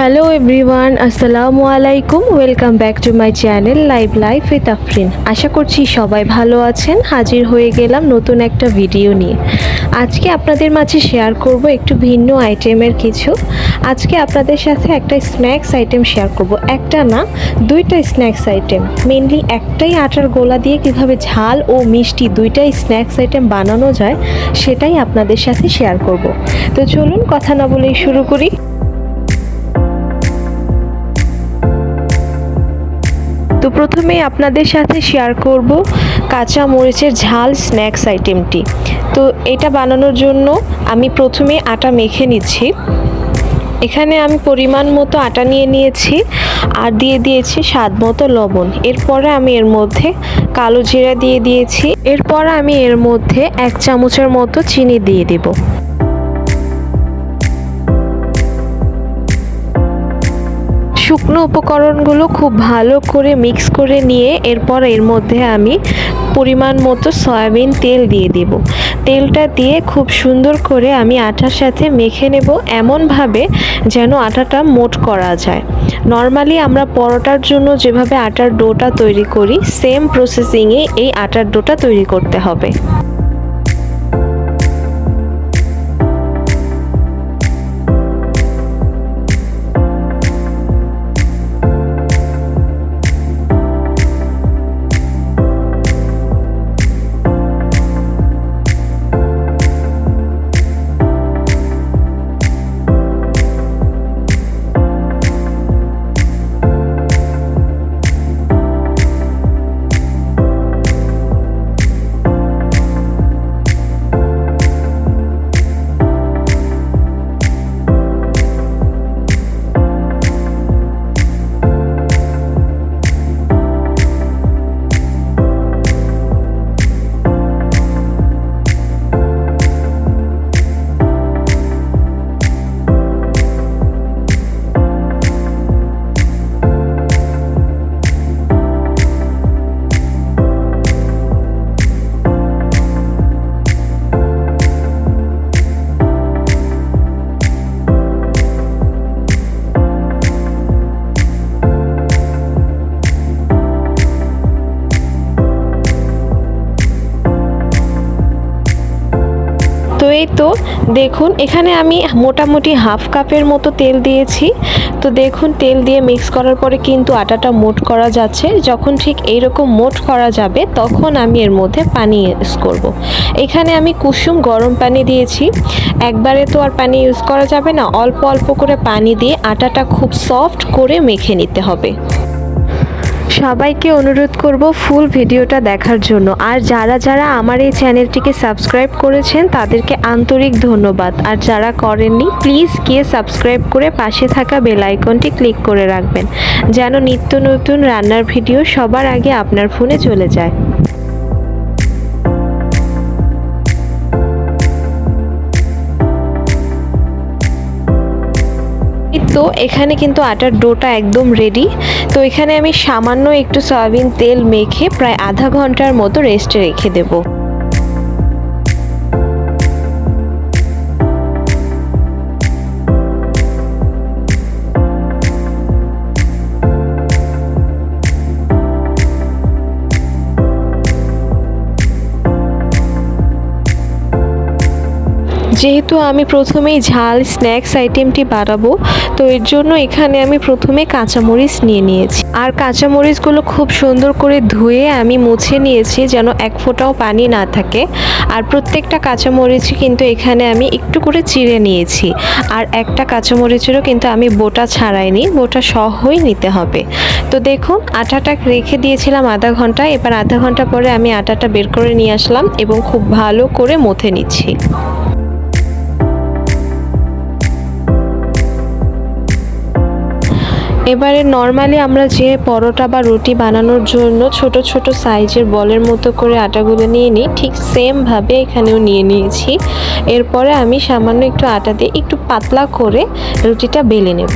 Hello everyone আসসালামু আলাইকুম welcome back to my channel live life with Afrin আশা করছি সবাই ভালো আছেন, হাজির হয়ে গেলাম নতুন একটা ভিডিও নিয়ে। আজকে আপনাদের মাঝে শেয়ার করব একটু ভিন্ন আইটেমের কিছু। আজকে আপনাদের সাথে একটা স্ন্যাক্স আইটেম শেয়ার করব। একটা না, দুইটা স্ন্যাক্স আইটেম মেনলি একটাই আটার গোলা দিয়ে কীভাবে ঝাল ও মিষ্টি দুইটাই স্ন্যাক্স আইটেম বানানো যায়, সেটাই আপনাদের সাথে শেয়ার করব। তো চলুন কথা না বলেই শুরু করি। তো প্রথমে আপনাদের সাথে শেয়ার করব কাঁচা মরিচের ঝাল স্ন্যাক্স আইটেমটি তো এটা বানানোর জন্য আমি প্রথমে আটা মেখে নিচ্ছি। এখানে আমি পরিমাণ মতো আটা নিয়ে নিয়েছি আর দিয়ে দিয়েছি স্বাদ মতো লবণ। এরপরে আমি এর মধ্যে কালো জিরা দিয়ে দিয়েছি। এরপর আমি এর মধ্যে এক চামচের মতো চিনি দিয়ে দেবো। শুকনো উপকরণগুলো খুব ভালো করে মিক্স করে নিয়ে এরপর এর মধ্যে আমি পরিমাণ মতো সয়াবিন তেল দিয়ে দেব। তেলটা দিয়ে খুব সুন্দর করে আমি আটার সাথে মেখে নেব এমনভাবে যেন আটাটা মোট করা যায়। নর্মালি আমরা পরোটার জন্য যেভাবে আটার ডোটা তৈরি করি সেম প্রসেসিংয়ে এই আটার ডোটা তৈরি করতে হবে। তো এই তো দেখুন, এখানে আমি মোটামুটি হাফ কাপের মতো তেল দিয়েছি। তো দেখুন, তেল দিয়ে মিক্স করার পরে কিন্তু আটাটা মোট করা যাচ্ছে। যখন ঠিক এইরকম মোট করা যাবে, তখন আমি এর মধ্যে পানি ইউজ করব। এখানে আমি কুসুম গরম পানি দিয়েছি। একবারে তো আর পানি ইউজ করা যাবে না, অল্প অল্প করে পানি দিয়ে আটাটা খুব সফট করে মেখে নিতে হবে। সবাইকে অনুরোধ করব ফুল ভিডিওটা দেখার জন্য। আর যারা যারা আমার এই চ্যানেলটিকে সাবস্ক্রাইব করেছেন, তাদেরকে আন্তরিক ধন্যবাদ। আর যারা করেননি, প্লিজ গিয়ে সাবস্ক্রাইব করে পাশে থাকা বেল আইকনটি ক্লিক করে রাখবেন, যেন নিত্য নতুন রান্নার ভিডিও সবার আগে আপনার ফোনে চলে যায়। তো এখানে কিন্তু আটার ডোটা একদম রেডি তো এখানে আমি সামান্য একটু সয়াবিন তেল মেখে প্রায় আধা ঘণ্টার মতো রেস্টে রেখে দেবো। যেহেতু আমি প্রথমেই ঝাল, স্ন্যাক্স আইটেমটি বাড়াবো, তো এর জন্য এখানে আমি প্রথমে কাঁচামরিচ নিয়ে নিয়েছি। আর কাঁচামরিচগুলো খুব সুন্দর করে ধুয়ে আমি মুছে নিয়েছি যেন এক ফোঁটাও পানি না থাকে। আর প্রত্যেকটা কাঁচামরিচই কিন্তু এখানে আমি একটু করে চিড়ে নিয়েছি। আর একটা কাঁচামরিচেরও কিন্তু আমি বোটা ছাড়াইনি, বোটা সহই নিতে হবে। তো দেখুন, আটাটা রেখে দিয়েছিলাম আধা ঘণ্টা, এবার আধা ঘণ্টা পরে আমি আটাটা বের করে নিয়ে আসলাম এবং খুব ভালো করে মথে নিচ্ছি। এবারে নর্মালি আমরা যে পরোটা বা রুটি বানানোর জন্য ছোট ছোট সাইজের বলের মতো করে আটাগুলো নিয়ে নিই, ঠিক সেমভাবে এখানেও নিয়ে নিয়েছি। এরপরে আমি সামান্য একটু আটা দিয়ে একটু পাতলা করে রুটিটা বেলে নেব।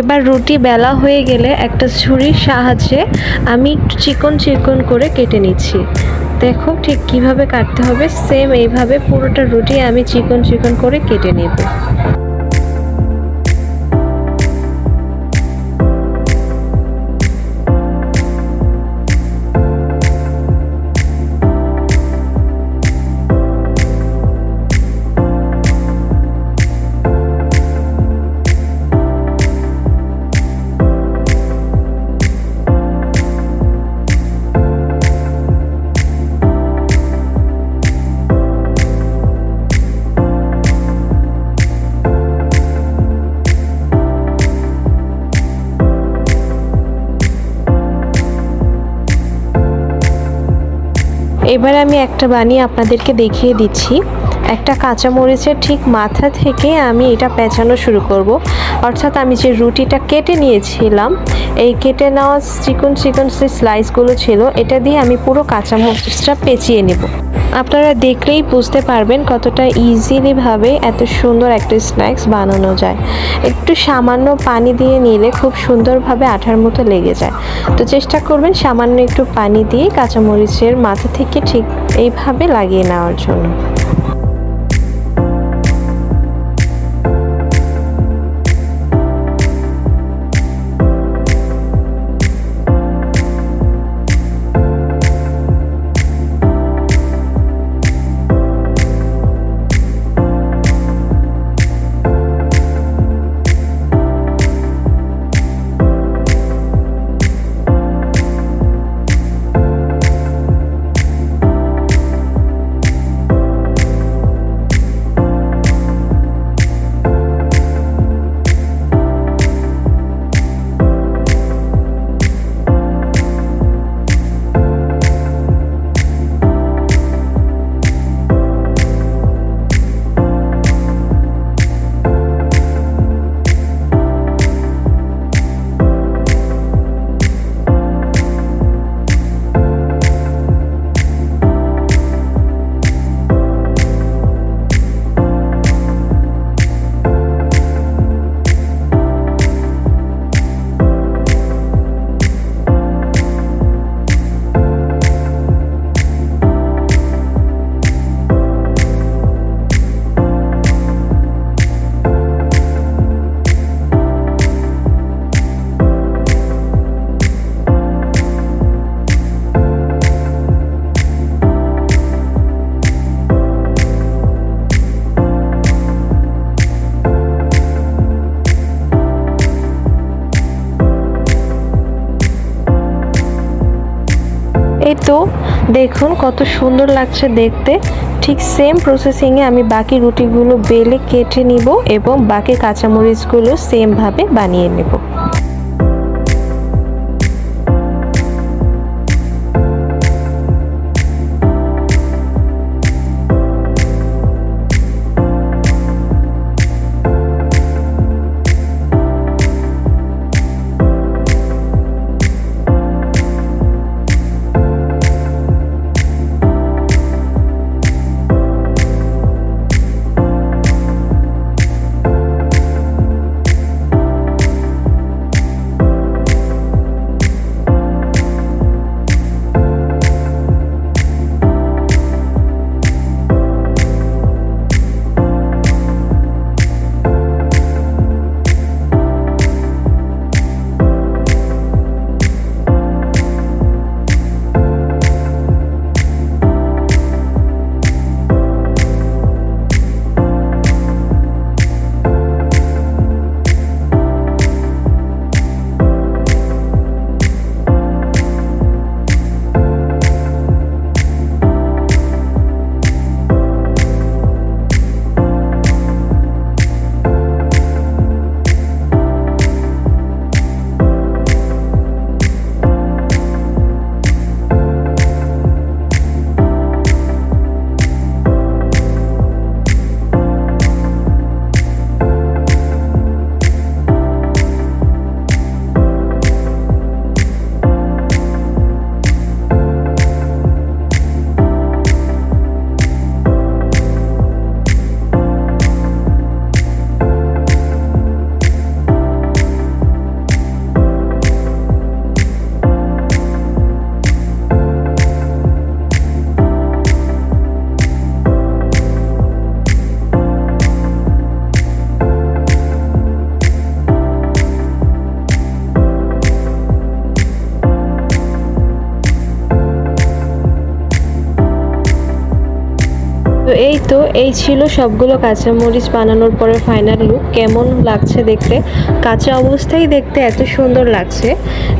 এবার রুটি বেলা হয়ে গেলে একটা ছুরির সাহায্যে আমি একটু চিকন চিকন করে কেটে নিচ্ছি। দেখো ঠিক কীভাবে কাটতে হবে। সেম এইভাবে পুরোটা রুটি আমি চিকন চিকন করে কেটে নেব। এবার আমি একটা বানিয়ে আপনাদেরকে দেখিয়ে দিচ্ছি। একটা কাঁচামরিচের ঠিক মাথা থেকে আমি এটা পেঁচানো শুরু করব। অর্থাৎ আমি যে রুটিটা কেটে নিয়েছিলাম, এই কেটে নেওয়া চিকন চিকন যে স্লাইসগুলো ছিল, এটা দিয়ে আমি পুরো কাঁচা মরিচটা পেঁচিয়ে নেব। আপনারা দেখলেই বুঝতে পারবেন কতটা ইজিলিভাবে এত সুন্দর একটা স্ন্যাক্স বানানো যায়। একটু সামান্য পানি দিয়ে নিলে খুব সুন্দরভাবে আঠার মতো লেগে যায়। তো চেষ্টা করবেন সামান্য একটু পানি দিয়ে কাঁচামরিচের মাথা থেকে ঠিক এইভাবে লাগিয়ে নেওয়ার জন্য। দেখুন, কত সুন্দর লাগছে দেখতে। ঠিক সেম প্রসেসিংয়ে আমি বাকি রুটিগুলো বেলে কেটে নিব এবং বাকি কাঁচামরিচগুলো সেমভাবে বানিয়ে নেব। এই ছিল সবগুলো কাঁচামরিচ বানানোর পরে ফাইনাল লুক কেমন লাগছে দেখতে? কাঁচা অবস্থায় দেখতে এত সুন্দর লাগছে।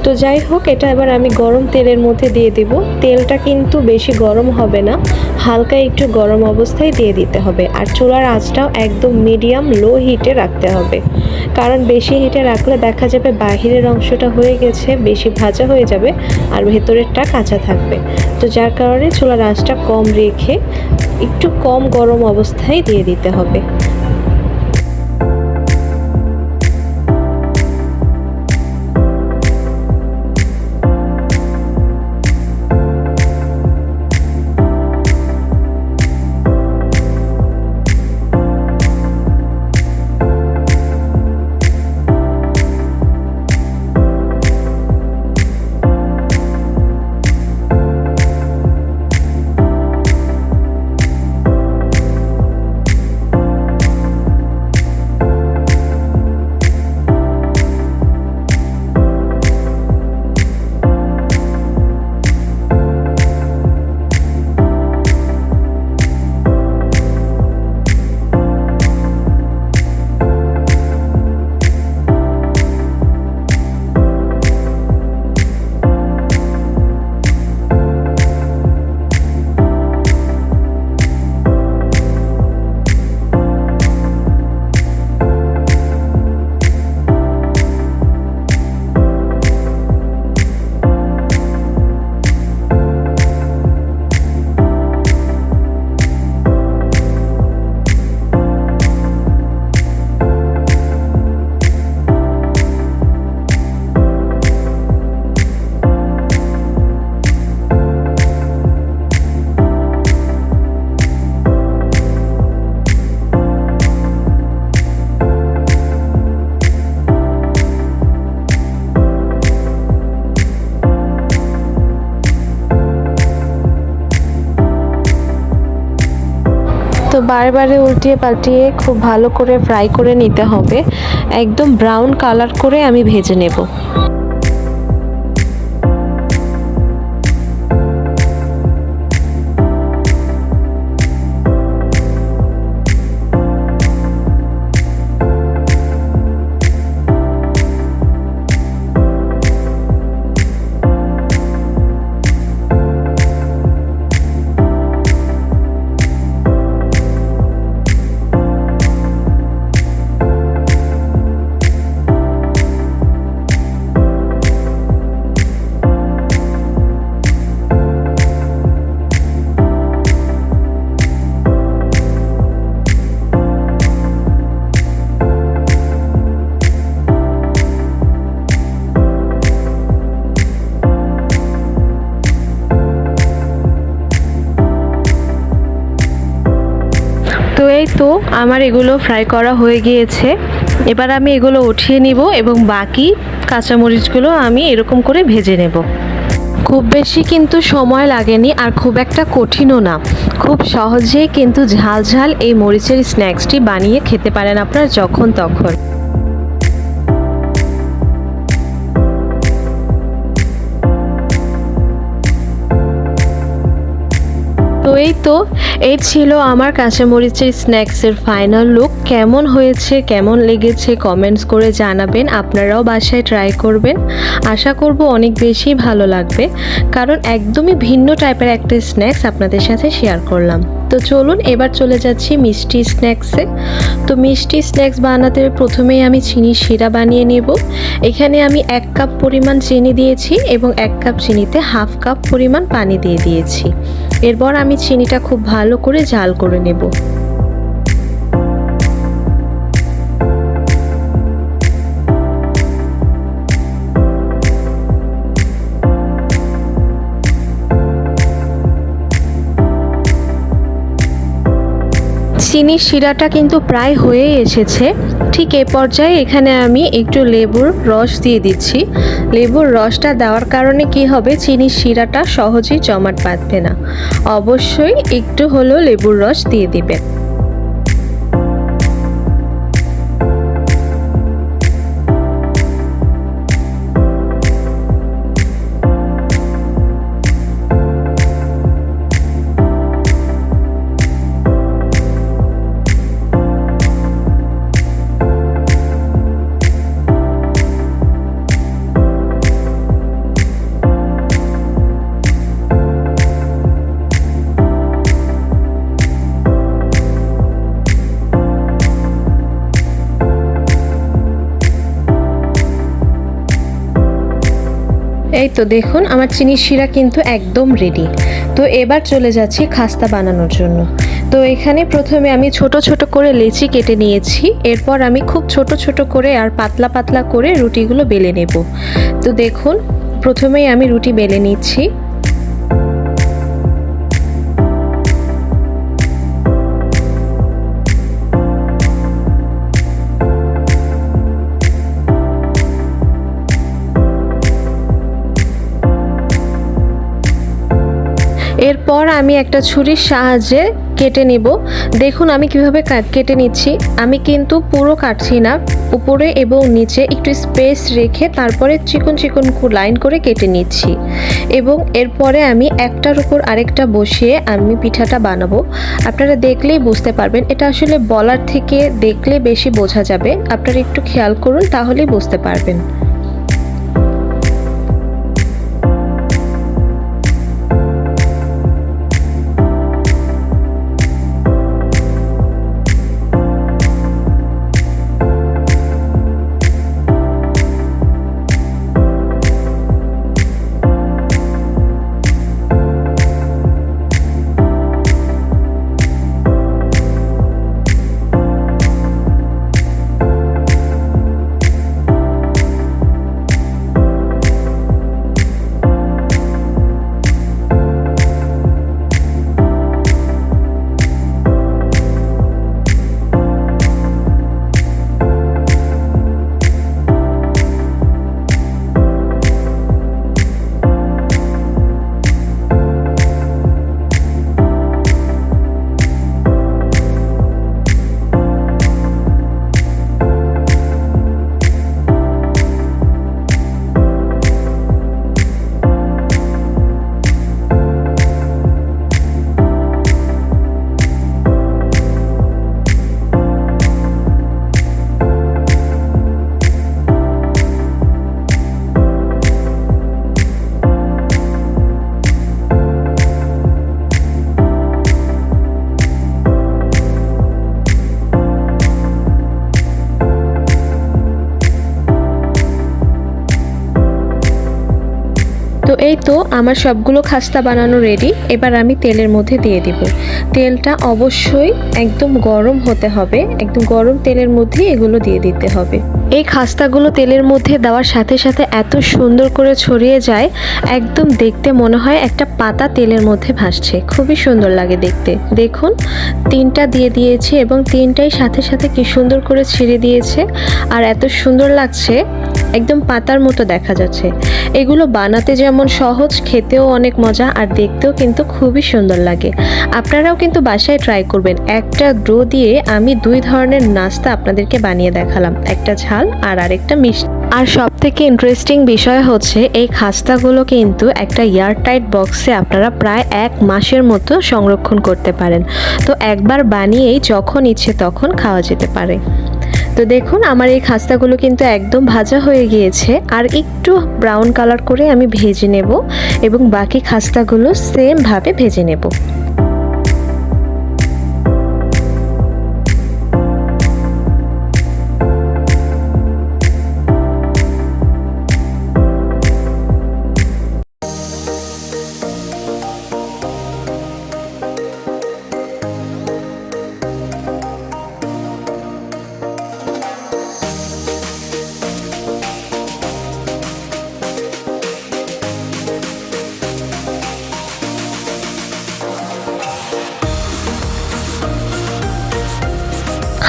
তো যাই হোক, এটা এবার আমি গরম তেলের মধ্যে দিয়ে দিব। তেলটা কিন্তু বেশি গরম হবে না, হালকা একটু গরম অবস্থায় দিয়ে দিতে হবে। আর চুলার আঁচটাও একদম মিডিয়াম লো হিটে রাখতে হবে। কারণ বেশি হিটে রাখলে দেখা যাবে বাহিরের অংশটা হয়ে গেছে, বেশি ভাজা হয়ে যাবে, আর ভেতরেরটা কাঁচা থাকবে। তো যার কারণে চুলার আঁচটা কম রেখে একটু কম গরম অবস্থায় দিয়ে দিতে হবে। বারে উল্টিয়ে পাল্টিয়ে খুব ভালো করে ফ্রাই করে নিতে হবে। একদম ব্রাউন কালার করে আমি ভেজে নেব। তো এই তো আমার এগুলো ফ্রাই করা হয়ে গিয়েছে। এবার আমি এগুলো উঠিয়ে নিব এবং বাকি কাঁচামরিচগুলো আমি এরকম করে ভেজে নেব। খুব বেশি কিন্তু সময় লাগেনি আর খুব একটা কঠিনও না। খুব সহজেই কিন্তু ঝাল ঝাল এই মরিচের স্ন্যাক্সটি বানিয়ে খেতে পারেন আপনার যখন তখন। এই তো, এই ছিল আমার কাঁচামরিচের স্ন্যাক্সের ফাইনাল লুক কেমন হয়েছে, কেমন লেগেছে কমেন্টস করে জানাবেন, আপনারাও বাসায় ট্রাই করবেন। আশা করব অনেক বেশি ভালো লাগবে, কারণ একদমই ভিন্ন টাইপের একটা স্ন্যাক্স আপনাদের সাথে শেয়ার করলাম। তো চলুন এবার চলে যাচ্ছি মিষ্টি স্ন্যাক্সে। তো মিষ্টি স্ন্যাক্স বানাতে প্রথমেই আমি চিনি শিরা বানিয়ে নেব। এখানে আমি এক কাপ পরিমাণ চিনি দিয়েছি এবং এক কাপ চিনিতে হাফ কাপ পরিমাণ পানি দিয়ে দিয়েছি। এরপর আমি চিনিটা খুব ভালো করে জাল করে নেব। চিনির শিরাটা কিন্তু প্রায় হয়ে এসেছে। ঠিক এ পর্যায়ে এখানে আমি একটু লেবুর রস দিয়ে দিচ্ছি। লেবুর রসটা দেওয়ার কারণে কি হবে? চিনির শিরাটা সহজেই জমাট বাঁধবে না। অবশ্যই একটু হলেও লেবুর রস দিয়ে দিবেন। তো দেখুন, আমার চিনির শিরা কিন্তু একদম রেডি তো এবার চলে যাচ্ছি খাস্তা বানানোর জন্য। তো এখানে প্রথমে আমি ছোট ছোট করে লেচি কেটে নিয়েছি। এরপর আমি খুব ছোট ছোট করে আর পাতলা পাতলা করে রুটিগুলো বেলে নেব। তো দেখুন, প্রথমেই আমি রুটি বেলে নিচ্ছি। এরপর আমি একটা ছুরির সাহায্যে কেটে নিব। দেখুন আমি কীভাবে কেটে নিচ্ছি। আমি কিন্তু পুরো কাটছি না। উপরে এবং নিচে একটু স্পেস রেখে তারপরে চিকন চিকন লাইন করে কেটে নিচ্ছি। এবং এরপরে আমি একটার উপর আরেকটা বসিয়ে আমি পিঠাটা বানাবো। আপনারা দেখলেই বুঝতে পারবেন। এটা আসলে বলার থেকে দেখলে বেশি বোঝা যাবে। আপনারা একটু খেয়াল করুন, তাহলেই বুঝতে পারবেন। তো এই তো আমার সবগুলো খাস্তা বানানো রেডি এবার আমি তেলের মধ্যে দিয়ে দিব। তেলটা অবশ্যই একদম গরম হতে হবে। একদম গরম তেলের মধ্যে এগুলো দিয়ে দিতে হবে। এই খাস্তাগুলো তেলের মধ্যে দেওয়ার সাথে সাথে এত সুন্দর করে ছড়িয়ে যায়, একদম দেখতে মনে হয় একটা পাতা তেলের মধ্যে ভাসছে। খুবই সুন্দর লাগে দেখতে। দেখুন, তিনটা দিয়ে দিয়েছি এবং তিনটাই সাথে সাথে কি সুন্দর করে ছিঁড়ে দিয়েছে। আর এত সুন্দর লাগছে, একদম পাতার মতো দেখা যাচ্ছে। এগুলো বানাতে যেমন সহজ, খেতেও অনেক মজা আর দেখতেও কিন্তু খুবই সুন্দর লাগে। আপনারাও কিন্তু বাসায় ট্রাই করবেন। একটা ডো দিয়ে আমি দুই ধরনের নাস্তা আপনাদেরকে বানিয়ে দেখালাম। একটা ঝাল আর আরেকটা মিষ্টি। আর সব থেকে ইন্টারেস্টিং বিষয় হচ্ছে এই খাস্তাগুলো কিন্তু একটা এয়ারটাইট বক্সে আপনারা প্রায় এক মাসের মতো সংরক্ষণ করতে পারেন। তো একবার বানিয়েই যখন ইচ্ছে তখন খাওয়া যেতে পারে। তো দেখুন, আমার এই খাস্তাগুলো কিন্তু একদম ভাজা হয়ে গিয়েছে। আর একটু ব্রাউন কালার করে আমি ভেজে নেব এবং বাকি খাস্তাগুলো সেমভাবে ভেজে নেব।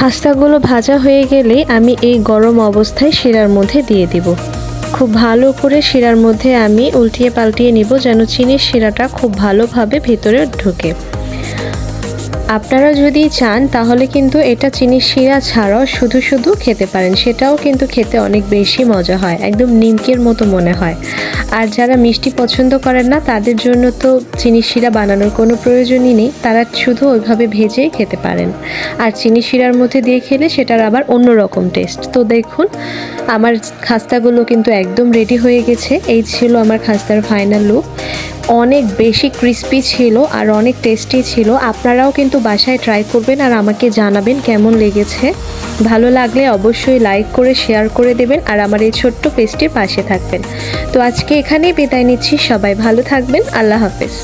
খাস্তাগুলো ভাজা হয়ে গেলে আমি এই গরম অবস্থায় শিরার মধ্যে দিয়ে দিব। খুব ভালো করে শিরার মধ্যে আমি উল্টিয়ে পাল্টিয়ে নিব যেন চিনির শিরাটা খুব ভালোভাবে ভেতরে ঢোকে। আপনারা যদি চান, তাহলে কিন্তু এটা চিনির শিরা ছাড়াও শুধু শুধু খেতে পারেন। সেটাও কিন্তু খেতে অনেক বেশি মজা হয়, একদম নিমকের মতো মনে হয়। আর যারা মিষ্টি পছন্দ করেন না, তাদের জন্য তো চিনির শিরা বানানোর কোনো প্রয়োজনই নেই। তারা শুধু ওইভাবে ভেজেই খেতে পারেন। আর চিনি শিরার মধ্যে দিয়ে খেলে সেটার আবার অন্যরকম টেস্ট তো দেখুন, আমার খাস্তাগুলো কিন্তু একদম রেডি হয়ে গেছে। এই ছিল আমার খাস্তার ফাইনাল লুক অনেক বেশি ক্রিস্পি ছিল আর অনেক টেস্টি ছিল। আপনারাও কিন্তু বাসায় ট্রাই করবেন আর আমাকে জানাবেন কেমন লেগেছে। ভালো লাগলে অবশ্যই লাইক করে শেয়ার করে দেবেন আর আমার এই ছোট্ট পেজটির পাশে থাকবেন। তো আজকে এখানেই বিদায় নিচ্ছি, সবাই ভালো থাকবেন, আল্লাহ হাফেজ।